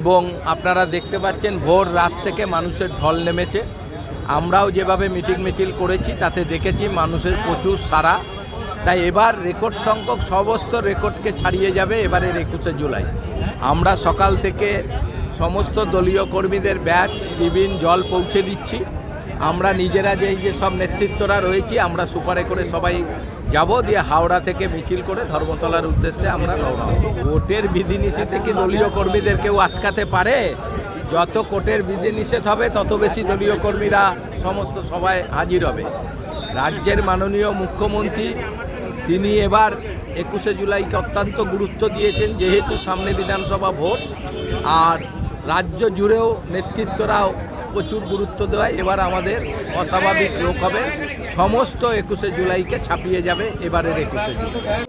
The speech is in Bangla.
এবং আপনারা দেখতে পাচ্ছেন ভোর রাত থেকে মানুষের ঢল নেমেছে। আমরাও যেভাবে মিটিং মিছিল করেছি, তাতে দেখেছি মানুষের প্রচুর সারা তাই এবার রেকর্ড সংখ্যক সমস্ত রেকর্ডকে ছাড়িয়ে যাবে এবারের একুশে জুলাই। আমরা সকাল থেকে সমস্ত দলীয় কর্মীদের ব্যাচ টিফিন জল পৌঁছে দিচ্ছি। আমরা নিজেরা যে যে সব নেতৃত্বরা রয়েছি, আমরা সুপারে করে সবাই যাব, দিয়ে হাওড়া থেকে মিছিল করে ধর্মতলার উদ্দেশ্যে আমরা রওনা হব। কোর্টের বিধিনিষেধে কি দলীয় কর্মীদের কেউ আটকাতে পারে? যত কোর্টের বিধিনিষেধ হবে, তত বেশি দলীয় কর্মীরা সমস্ত সভায় হাজির হবে। রাজ্যের মাননীয় মুখ্যমন্ত্রী, তিনি এবার একুশে জুলাইকে অত্যন্ত গুরুত্ব দিয়েছেন, যেহেতু সামনে বিধানসভা ভোট, আর রাজ্য জুড়েও নেতৃত্বরাও প্রচুর গুরুত্ব দেওয়ায় এবার আমাদের অস্বাভাবিক লোক হবে। সমস্ত একুশে জুলাইকে ছাপিয়ে যাবে এবারের একুশে জুলাই।